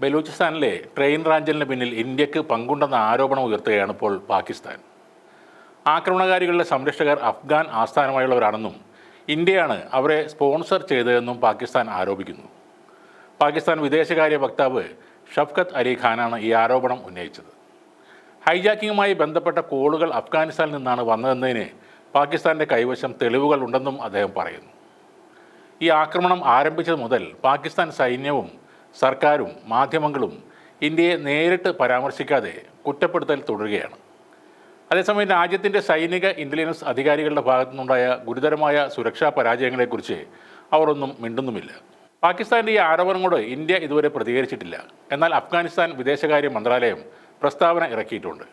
ബലൂചിസ്ഥാനിലെ train റാഞ്ചലിന് പിന്നിൽ ഇന്ത്യയ്ക്ക് പങ്കുണ്ടെന്ന ആരോപണം ഉയർത്തുകയാണ് ഇപ്പോൾ പാകിസ്ഥാൻ. ആക്രമണകാരികളുടെ സംരക്ഷകർ അഫ്ഗാൻ ആസ്ഥാനമായുള്ളവരാണെന്നും ഇന്ത്യയാണ് അവരെ സ്പോൺസർ ചെയ്തതെന്നും പാകിസ്ഥാൻ ആരോപിക്കുന്നു. പാകിസ്ഥാൻ വിദേശകാര്യ വക്താവ് ഷഫ്കത്ത് അലി ഖാനാണ് ഈ ആരോപണം ഉന്നയിച്ചത്. ഹൈജാക്കിങ്ങുമായി ബന്ധപ്പെട്ട കോളുകൾ അഫ്ഗാനിസ്ഥാനിൽ നിന്നാണ് വന്നതെന്നതിന് പാകിസ്ഥാന്റെ കൈവശം തെളിവുകൾ ഉണ്ടെന്നും അദ്ദേഹം പറയുന്നു. ഈ ആക്രമണം ആരംഭിച്ചത് മുതൽ പാകിസ്ഥാൻ സൈന്യവും സർക്കാരും മാധ്യമങ്ങളും ഇന്ത്യയെ നേരിട്ട് പരാമർശിക്കാതെ കുറ്റപ്പെടുത്തൽ തുടരുകയാണ്. അതേസമയം രാജ്യത്തിന്റെ സൈനിക ഇന്റലിജൻസ് അധികാരികളുടെ ഭാഗത്തു നിന്നുണ്ടായ ഗുരുതരമായ സുരക്ഷാ പരാജയങ്ങളെക്കുറിച്ച് അവർ ഒന്നും മിണ്ടുന്നുമില്ല. പാകിസ്ഥാന്റെ ഈ ആരോപണങ്ങളോട് ഇന്ത്യ ഇതുവരെ പ്രതികരിച്ചിട്ടില്ല. എന്നാൽ അഫ്ഗാനിസ്ഥാൻ വിദേശകാര്യ മന്ത്രാലയം പ്രസ്താവന ഇറക്കിയിട്ടുണ്ട്.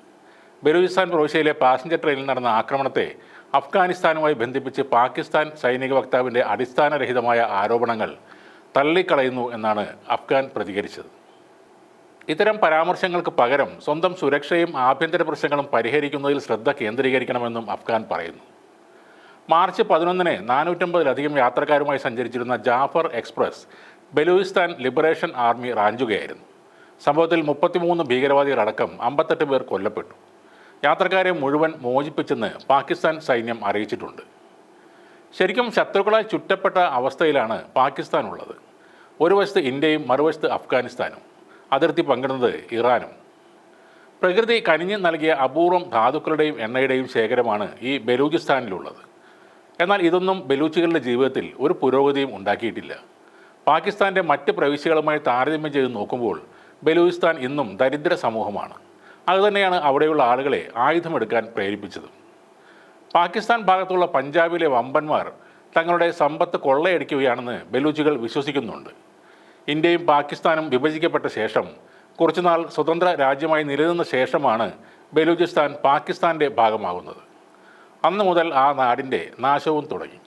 ബലൂചിസ്ഥാൻ പ്രവിശ്യയിലെ പാസഞ്ചർ ട്രെയിനിൽ നടന്ന ആക്രമണത്തെ അഫ്ഗാനിസ്ഥാനുമായി ബന്ധിപ്പിച്ച് പാകിസ്ഥാൻ സൈനിക വക്താവിന്റെ അടിസ്ഥാനരഹിതമായ ആരോപണങ്ങൾ തള്ളിക്കളയുന്നു എന്നാണ് അഫ്ഗാൻ പ്രതികരിച്ചത്. ഇത്തരം പരാമർശങ്ങൾക്ക് പകരം സ്വന്തം സുരക്ഷയും ആഭ്യന്തര പ്രശ്നങ്ങളും പരിഹരിക്കുന്നതിൽ ശ്രദ്ധ കേന്ദ്രീകരിക്കണമെന്നും അഫ്ഗാൻ പറയുന്നു. മാർച്ച് പതിനൊന്നിന് നാനൂറ്റമ്പതിലധികം യാത്രക്കാരുമായി സഞ്ചരിച്ചിരുന്ന Jaffar express Balochistan liberation army റാഞ്ചുകയായിരുന്നു. സംഭവത്തിൽ മുപ്പത്തിമൂന്ന് ഭീകരവാദികളടക്കം അമ്പത്തെട്ട് പേർ കൊല്ലപ്പെട്ടു. യാത്രക്കാരെ മുഴുവൻ മോചിപ്പിച്ചെന്ന് പാകിസ്ഥാൻ സൈന്യം അറിയിച്ചിട്ടുണ്ട്. ശരിക്കും ശത്രുക്കളാൽ ചുറ്റപ്പെട്ട അവസ്ഥയിലാണ് പാകിസ്ഥാൻ ഉള്ളത്. ഒരു വശത്ത് ഇന്ത്യയും മറുവശത്ത് അഫ്ഗാനിസ്ഥാനും. അതിർത്തി പങ്കിടുന്നത് ഇറാനും. പ്രകൃതി കനിഞ്ഞ് നൽകിയ അപൂർവം ധാതുക്കളുടെയും എണ്ണയുടെയും ശേഖരമാണ് ഈ ബലൂചിസ്ഥാനിലുള്ളത്. എന്നാൽ ഇതൊന്നും ബലൂച്ചികളുടെ ജീവിതത്തിൽ ഒരു പുരോഗതിയും ഉണ്ടാക്കിയിട്ടില്ല. പാകിസ്ഥാന്റെ മറ്റ് പ്രവിശ്യകളുമായി താരതമ്യം ചെയ്ത് നോക്കുമ്പോൾ ബലൂചിസ്ഥാൻ ഇന്നും ദരിദ്ര സമൂഹമാണ്. അതുതന്നെയാണ് അവിടെയുള്ള ആളുകളെ ആയുധമെടുക്കാൻ പ്രേരിപ്പിച്ചത്. പാകിസ്ഥാൻ ഭാഗത്തുള്ള പഞ്ചാബിലെ വമ്പന്മാർ തങ്ങളുടെ സമ്പത്ത് കൊള്ളയടിക്കുകയാണെന്ന് ബലൂച്ചികൾ വിശ്വസിക്കുന്നുണ്ട്. ഇന്ത്യയും പാകിസ്ഥാനും വിഭജിക്കപ്പെട്ട ശേഷം കുറച്ചുനാൾ സ്വതന്ത്ര രാജ്യമായി നിലനിന്ന ശേഷമാണ് ബലൂചിസ്ഥാൻ പാകിസ്ഥാന്റെ ഭാഗമാകുന്നത്. അന്ന് മുതൽ ആ നാടിന്റെ നാശവും തുടങ്ങി.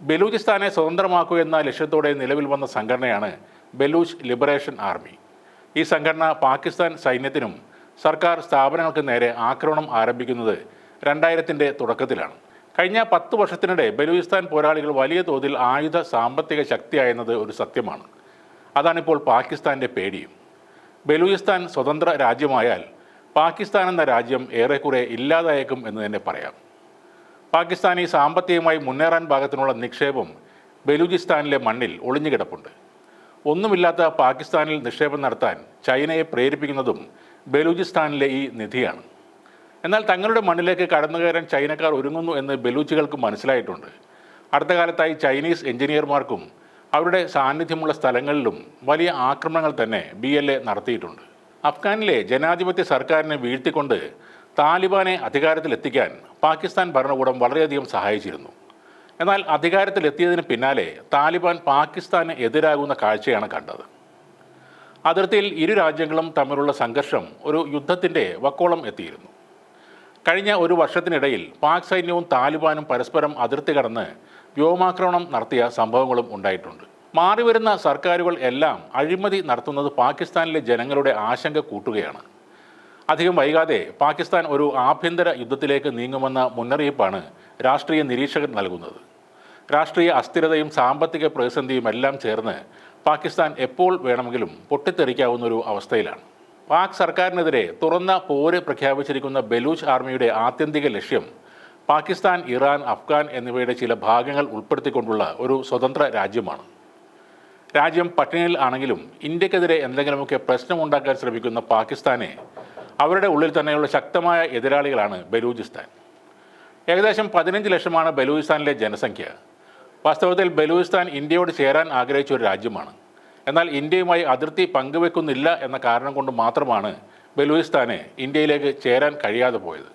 ബലൂചിസ്ഥാനെ സ്വതന്ത്രമാക്കുക എന്ന ലക്ഷ്യത്തോടെ നിലവിൽ വന്ന സംഘടനയാണ് ബലൂച്ച് ലിബറേഷൻ ആർമി. ഈ സംഘടന പാകിസ്ഥാൻ സൈന്യത്തിനും സർക്കാർ സ്ഥാപനങ്ങൾക്ക് നേരെ ആക്രമണം ആരംഭിക്കുന്നത് രണ്ടായിരത്തിന്റെ തുടക്കത്തിലാണ്. കഴിഞ്ഞ പത്ത് വർഷത്തിനിടെ ബലൂചിസ്ഥാൻ പോരാളികൾ വലിയ തോതിൽ ആയുധ സാമ്പത്തിക ശക്തിയായെന്നത് ഒരു സത്യമാണ്. അതാണിപ്പോൾ പാകിസ്ഥാന്റെ പേടിയും. ബലൂചിസ്ഥാൻ സ്വതന്ത്ര രാജ്യമായാൽ പാകിസ്ഥാൻ എന്ന രാജ്യം ഏറെക്കുറെ ഇല്ലാതായേക്കും എന്ന് തന്നെ പറയാം. പാകിസ്ഥാനി സാമ്പത്തികമായി മുന്നേറാൻ ഭാഗത്തിനുള്ള നിക്ഷേപം ബലൂചിസ്ഥാനിലെ മണ്ണിൽ ഒളിഞ്ഞുകിടപ്പുണ്ട്. ഒന്നുമില്ലാത്ത പാകിസ്ഥാനിൽ നിക്ഷേപം നടത്താൻ ചൈനയെ പ്രേരിപ്പിക്കുന്നതും ബലൂചിസ്ഥാനിലെ ഈ നിധിയാണ്. എന്നാൽ തങ്ങളുടെ മണ്ണിലേക്ക് കടന്നുകയറാൻ ചൈനക്കാർ ഒരുങ്ങുന്നു എന്ന് ബലൂച്ചുകൾക്ക് മനസ്സിലായിട്ടുണ്ട്. അടുത്ത കാലത്തായി ചൈനീസ് എഞ്ചിനീയർമാർക്കും അവരുടെ സാന്നിധ്യമുള്ള സ്ഥലങ്ങളിലും വലിയ ആക്രമണങ്ങൾ തന്നെ ബി എൽ എ നടത്തിയിട്ടുണ്ട്. അഫ്ഗാനിലെ ജനാധിപത്യ സർക്കാരിനെ വീഴ്ത്തിക്കൊണ്ട് താലിബാനെ അധികാരത്തിലെത്തിക്കാൻ പാകിസ്ഥാൻ ഭരണകൂടം വളരെയധികം സഹായിച്ചിരുന്നു. എന്നാൽ അധികാരത്തിലെത്തിയതിന് പിന്നാലെ താലിബാൻ പാകിസ്ഥാന് എതിരാകുന്ന കാഴ്ചയാണ് കണ്ടത്. അതിർത്തിയിൽ ഇരു രാജ്യങ്ങളും തമ്മിലുള്ള സംഘർഷം ഒരു യുദ്ധത്തിന്റെ വക്കോളം എത്തിയിരുന്നു. കഴിഞ്ഞ ഒരു വർഷത്തിനിടയിൽ പാക് സൈന്യവും താലിബാനും പരസ്പരം അതിർത്തി കടന്ന് വ്യോമാക്രമണം നടത്തിയ സംഭവങ്ങളും ഉണ്ടായിട്ടുണ്ട്. മാറിവരുന്ന സർക്കാരുകൾ എല്ലാം അഴിമതി നടത്തുന്നത് പാകിസ്ഥാനിലെ ജനങ്ങളുടെ ആശങ്ക കൂട്ടുകയാണ്. അധികം വൈകാതെ പാകിസ്ഥാൻ ഒരു ആഭ്യന്തര യുദ്ധത്തിലേക്ക് നീങ്ങുമെന്ന മുന്നറിയിപ്പാണ് രാഷ്ട്രീയ നിരീക്ഷകർ നൽകുന്നത്. രാഷ്ട്രീയ അസ്ഥിരതയും സാമ്പത്തിക പ്രതിസന്ധിയും എല്ലാം ചേർന്ന് പാകിസ്ഥാൻ എപ്പോൾ വേണമെങ്കിലും പൊട്ടിത്തെറിക്കാവുന്ന ഒരു അവസ്ഥയിലാണ്. പാക് സർക്കാരിനെതിരെ തുറന്ന പോര് പ്രഖ്യാപിച്ചിരിക്കുന്ന ബലൂച്ച് ആർമിയുടെ ആത്യന്തിക ലക്ഷ്യം പാകിസ്ഥാൻ ഇറാൻ അഫ്ഗാൻ എന്നിവയുടെ ചില ഭാഗങ്ങൾ ഉൾപ്പെടുത്തിക്കൊണ്ടുള്ള ഒരു സ്വതന്ത്ര രാജ്യമാണ്. രാജ്യം പട്ടിണിയിൽ ആണെങ്കിലും ഇന്ത്യക്കെതിരെ എന്തെങ്കിലുമൊക്കെ പ്രശ്നമുണ്ടാക്കാൻ ശ്രമിക്കുന്ന പാകിസ്ഥാനെ അവരുടെ ഉള്ളിൽ തന്നെയുള്ള ശക്തമായ എതിരാളികളാണ് ബലൂചിസ്ഥാൻ. ഏകദേശം പതിനഞ്ച് ലക്ഷമാണ് ബലൂചിസ്ഥാനിലെ ജനസംഖ്യ. വാസ്തവത്തിൽ ബലൂചിസ്ഥാൻ ഇന്ത്യയോട് ചേരാൻ ആഗ്രഹിച്ച ഒരു രാജ്യമാണ്. എന്നാൽ ഇന്ത്യയുമായി അതിർത്തി പങ്കുവെക്കുന്നില്ല എന്ന കാരണം കൊണ്ട് മാത്രമാണ് ബലൂചിസ്ഥാന് ഇന്ത്യയിലേക്ക് ചേരാൻ കഴിയാതെ പോയത്.